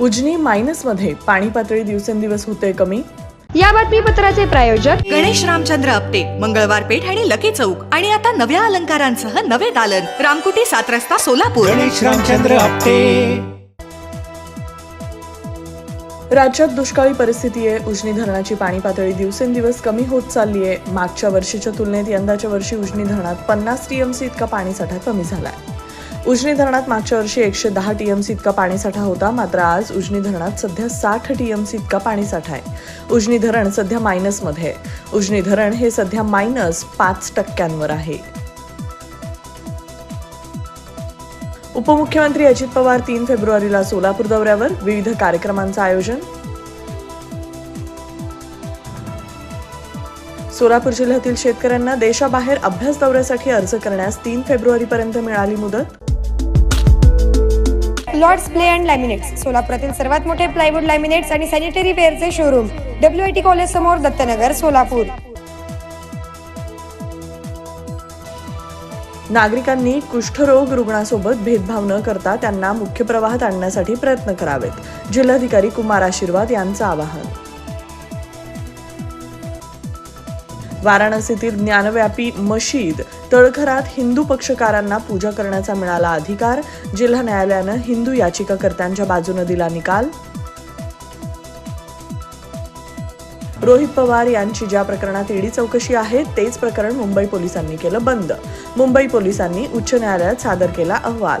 उजनी मायनसमध्ये पाणी पातळी दिवसेंदिवस होते कमी? या बातमीपत्राचे प्रायोजक गणेश रामचंद्र आपटे मंगळवार पेठ आणि लकी चौक. आणि आता नव्या अलंकारांसह नवे दालन. रामकुटी सात रस्ता सोलापूर. गणेश रामचंद्र आपटे. राज्यात दुष्काळी परिस्थिती आहे. उजनी धरणाची पाणी पातळी दिवसेंदिवस कमी होत चालली आहे मागच्या वर्षीच्या तुलनेत यंदाच्या वर्षी उजनी धरणात पन्नास टीएमसी इतका पाणीसाठा कमी झालाय. उजनी धरणात मागच्या वर्षी एकशे दहा टीएमसी इतका पाणीसाठा होता मात्र आज उजनी धरणात सध्या साठ टीएमसी इतका पाणीसाठा आहे. उजनी धरण सध्या मायनसमध्ये आहे. उजनी धरण हे सध्या मायनस पाच टक्क्यांवर आहे. उपमुख्यमंत्री अजित पवार तीन फेब्रुवारीला सोलापूर दौऱ्यावर. विविध कार्यक्रमांचं आयोजन. सोलापूर जिल्ह्यातील शेतकऱ्यांना देशाबाहेर अभ्यास दौऱ्यासाठी अर्ज करण्यास तीन फेब्रुवारीपर्यंत मिळाली मुदत. लॉर्ड्स प्ले अँड लॅमिनेट्स सोलापुरातील सर्वात मोठे प्लायवूड लॅमिनेट्स आणि sanitary वेअरचे showroom W I T college समोर दत्तनगर सोलापूर. नागरिकांनी कुष्ठरोग रुग्णासोबत भेदभाव न करता त्यांना मुख्य प्रवाहात आणण्यासाठी प्रयत्न करावेत. जिल्हाधिकारी कुमार आशीर्वाद यांचं आवाहन. वाराणसीतील ज्ञानव्यापी मशीद तळघरात हिंदू पक्षकारांना पूजा करण्याचा मिळाला अधिकार जिल्हा न्यायालयानं हिंदू याचिकाकर्त्यांच्या बाजूनं दिला निकाल. रोहित पवार यांची ज्या प्रकरणात ईडी चौकशी आहे तेच प्रकरण मुंबई पोलिसांनी केलं बंद. मुंबई पोलिसांनी उच्च न्यायालयात सादर केला अहवाल.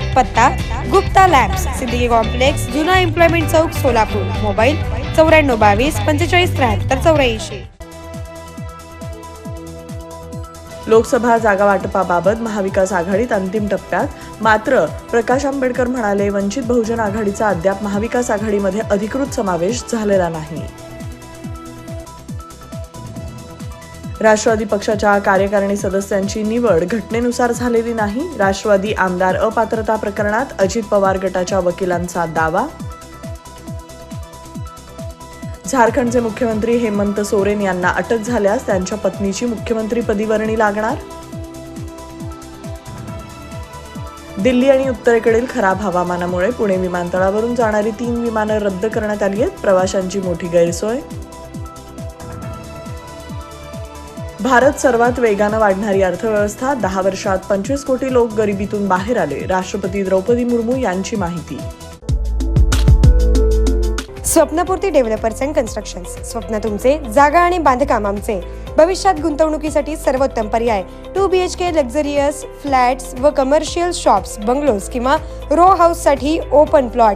पत्ता गुप्ता लॅम्प्स सिद्दीकी कॉम्प्लेक्स जुना एम्प्लॉयमेंट चौक सोलापूर मोबाईल चौऱ्याण्णव बावीस पंचेचाळीस त्र्याहत्तर चौऱ्याऐंशी. लोकसभा जागा वाटपाबाबत महाविकास आघाडीत अंतिम टप्प्यात मात्र प्रकाश आंबेडकर म्हणाले वंचित बहुजन आघाडीचा अद्याप महाविकास आघाडीमध्ये अधिकृत समावेश झालेला नाही. राष्ट्रवादी पक्षाच्या कार्यकारिणी सदस्यांची निवड घटनेनुसार झालेली नाही. राष्ट्रवादी आमदार अपात्रता प्रकरणात अजित पवार गटाच्या वकिलांचा दावा. झारखंडचे मुख्यमंत्री हेमंत सोरेन यांना अटक झाल्यास त्यांच्या पत्नीची मुख्यमंत्रीपदी वर्णी लागणार? दिल्ली आणि उत्तरेकडील खराब हवामानामुळे पुणे विमानतळावरून जाणारी तीन विमानं रद्द करण्यात आली आहेत. प्रवाशांची मोठी गैरसोय भारत सर्वात वेगानं वाढणारी अर्थव्यवस्था दहा वर्षात पंचवीस कोटी लोक गरिबीतून बाहेर आले राष्ट्रपती द्रौपदी मुर्मू यांची माहिती. स्वप्नपूर्ती डेव्हलपर्स अँड कन्स्ट्रक्शन स्वप्न तुमचे जागा आणि बांधकाम आमचे. भविष्यात गुंतवणुकीसाठी सर्वोत्तम पर्याय. Two B H K luxurious flats व कमर्शियल शॉप्स बंगलोज किंवा रो हाऊससाठी ओपन प्लॉट.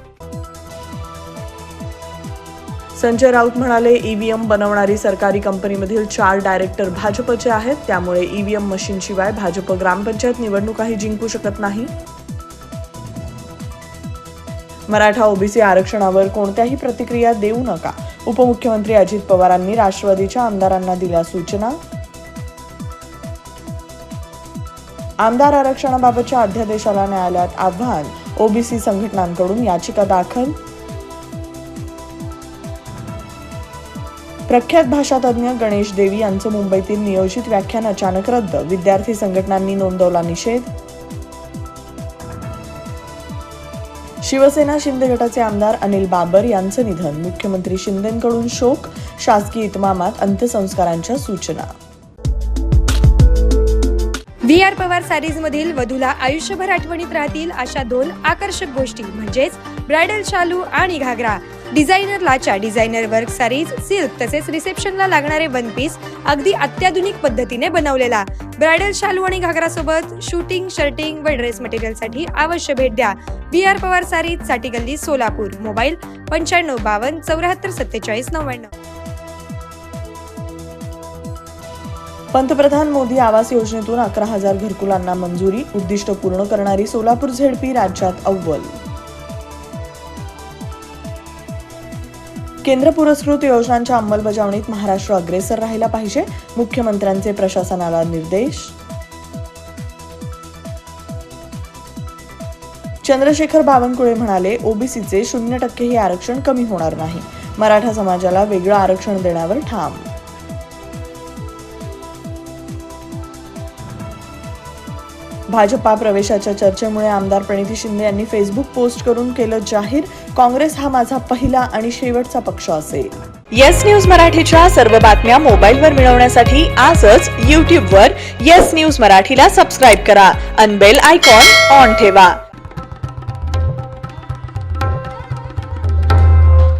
संजय राऊत म्हणाले e ईव्हीएम बनवणारी सरकारी कंपनीमधील चार डायरेक्टर भाजपचे आहेत त्यामुळे ईव्हीएम मशीनशिवाय भाजप ग्रामपंचायत निवडणुकाही जिंकू शकत नाही. मराठा ओबीसी आरक्षणावर कोणत्याही प्रतिक्रिया देऊ नका उपमुख्यमंत्री अजित पवारांनी राष्ट्रवादीच्या आमदारांना दिल्या सूचना. आमदार आरक्षणाबाबतच्या अध्यादेशाला न्यायालयात आव्हान ओबीसी संघटनांकडून याचिका दाखल. प्रख्यात भाषातज्ञ गणेश देवी यांचं मुंबईतील नियोजित व्याख्यान अचानक रद्द. विद्यार्थी संघटनांनी नोंदवला निषेध. शिवसेना शिंदे गटाचे आमदार अनिल बाबर यांचं निधन. मुख्यमंत्री शिंदेकडून शोक शासकीय इतमामात अंत्यसंस्कारांच्या सूचना. व्ही आर पवार सॅरीज मधील वधूला आयुष्यभर आठवणीत राहतील अशा दोन आकर्षक गोष्टी. म्हणजेच ब्रायडल शालू आणि घागरा. Designer लाचा designer work sarees silk तसेच रिसेप्शनला लागणारे वन पीस अगदी अत्याधुनिक पद्धतीने बनवलेला. ब्रायडल शालू आणि घागरासोबत शूटिंग शर्टिंग व ड्रेस मटेरियलसाठी अवश्य भेट द्या. बी आर पवार सारीजसाठी गल्ली सोलापूर. मोबाईल पंच्याण्णव बावन्न चौऱ्याहत्तर सत्तेचाळीस नव्याण्णव. पंतप्रधान मोदी आवास योजनेतून अकरा हजार घरकुलांना मंजुरी उद्दिष्ट पूर्ण करणारी सोलापूर झेडपी राज्यात अव्वल. केंद्र पुरस्कृत योजनांच्या अंमलबजावणीत महाराष्ट्र अग्रेसर राहिला पाहिजे मुख्यमंत्र्यांचे प्रशासनाला निर्देश. चंद्रशेखर बावनकुळे म्हणाले ओबीसीचे शून्य टक्के हे आरक्षण कमी होणार नाही. मराठा समाजाला वेगळं आरक्षण देण्यावर ठाम. भाजपा प्रवेशाच्या चर्चेमुळे आमदार प्रणिती शिंदे यांनी फेसबुक पोस्ट करून केलं जाहीर. काँग्रेस हा माझा पहिला आणि शेवटचा पक्ष असेल. येस न्यूज मराठीच्या सर्व बातम्या मोबाईलवर मिळवण्यासाठी आजच यूट्यूबवर येस न्यूज मराठीला सबस्क्राईब करा. अनबेल आयकॉन ऑन ठेवा.